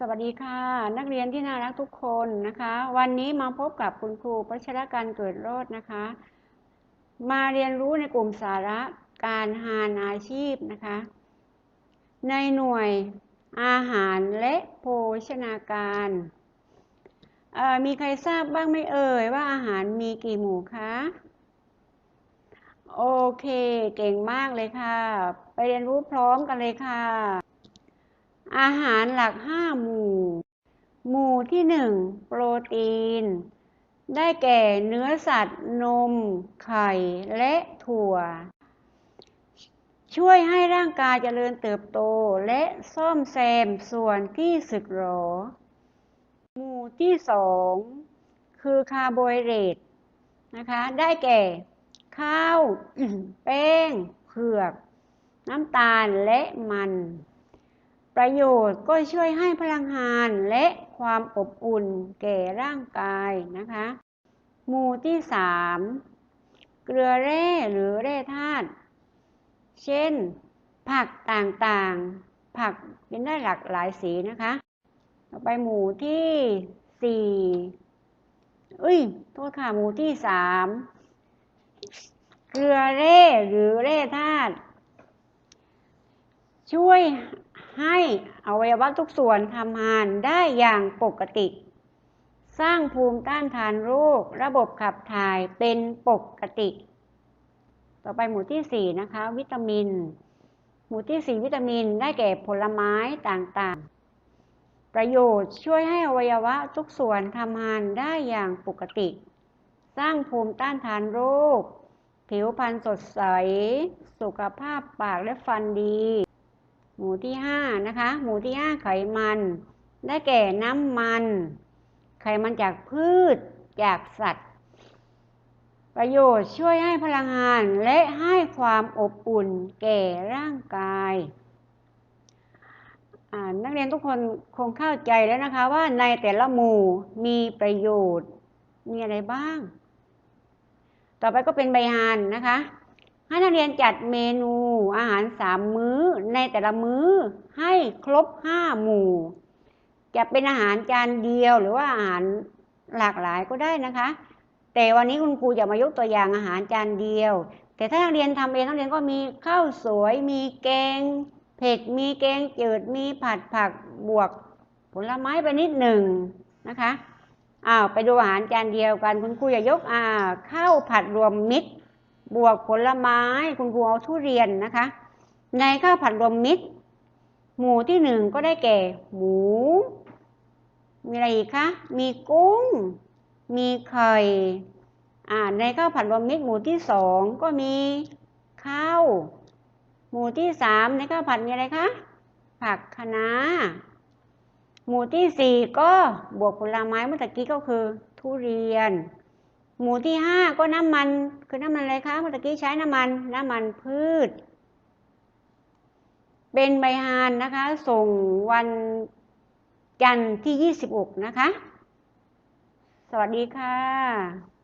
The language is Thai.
สวัสดีค่ะ นักเรียนที่น่ารักทุกคนนะคะ วันนี้มาพบกับคุณครูพัชรการเกิดโรจน์นะคะ มาเรียนรู้ในกลุ่มสาระการหารอาชีพนะคะ ในหน่วยอาหารและโภชนาการมีใครทราบบ้างไหมเอ่ยว่าอาหารมีกี่หมู่คะโอเค เก่งมากเลยค่ะ ไปเรียนรู้พร้อมกันเลยค่ะ อาหารหลักห้าหมู่ หมู่ที่หนึ่งโปรตีน ได้แก่เนื้อสัตว์ นม ไข่ และถั่ว ช่วยให้ร่างกายเจริญเติบโตและซ่อมแซมส่วนที่สึกหรอ หมู่ที่สองคือคาร์โบไฮเดรตนะคะ ได้แก่ ข้าว แป้ง เผือก น้ำตาลและมัน ประโยชน์ก็ช่วยให้พลังงานและความอบอุ่นแก่ร่างกายนะคะ หมู่ที่สามเกลือแร่หรือแร่ธาตุ เช่น ผักต่างๆ ผักเป็นได้หลากหลายสีนะคะ ต่อไปหมู่ที่สี่เอ้ย โทษค่ะ หมู่ที่สามเกลือแร่หรือแร่ธาตุ ช่วย ให้อวัยวะทุกส่วนทำงานได้อย่างปกติ สร้างภูมิต้านทานโรค ระบบขับถ่ายเป็นปกติ ต่อไปหมู่ที่ 4 นะคะ วิตามิน หมู่ที่ 4 วิตามินได้แก่ผลไม้ต่างๆ ประโยชน์ช่วยให้อวัยวะทุกส่วนทำงานได้อย่างปกติ สร้างภูมิต้านทานโรค ผิวพรรณสดใส สุขภาพปากและฟันดี หมู่ที่5นะคะ หมู่ที่5ไขมัน ได้แก่น้ำมัน ไขมันจากพืช จากสัตว์ ประโยชน์ช่วยให้พลังงานและให้ความอบอุ่นแก่ร่างกายนักเรียนทุกคนคงเข้าใจแล้วนะคะว่าในแต่ละหมู่มีประโยชน์มีอะไรบ้าง ต่อไปก็เป็นใบหานนะคะ ให้นักเรียนจัดเมนูอาหารสามมื้อในแต่ละมื้อให้ครบห้าหมู่ จะเป็นอาหารจานเดียวหรือว่าอาหารหลากหลายก็ได้นะคะ แต่วันนี้คุณครูจะมายกตัวอย่างอาหารจานเดียว แต่ถ้านักเรียนทำเองนักเรียนก็มีข้าวสวย มีแกงเผ็ดมีแกงจืดมีผัดผักบวกผลไม้ไปนิดหนึ่งนะคะอ้าวไปดูอาหารจานเดียวกันคุณครูจะยกอ่าข้าวผัดรวมมิตร บวกผลไม้ คุณครูเอาทุเรียนนะคะ ในข้าวผัดรวมมิตร หมู่ที่หนึ่งก็ได้แก่ หมู มีอะไรอีกคะ มีกุ้ง มีไข่อ่าในข้าวผัดรวมมิตรหมู่ที่สองก็มีข้าว หมู่ที่สามในข้าวผัดมีอะไรคะ ผักคะน้าหมู่ที่สี่ก็บวกผลไม้เมื่อกี้ก็คือ ทุเรียน หมู่ที่ห้าก็น้ำมันคือน้ำมันอะไรคะเมื่อกี้ใช้น้ำมันน้ำมันพืช เป็นใบฮานนะคะ ส่งวันจันทร์ที่ 26 นะคะ สวัสดีค่ะ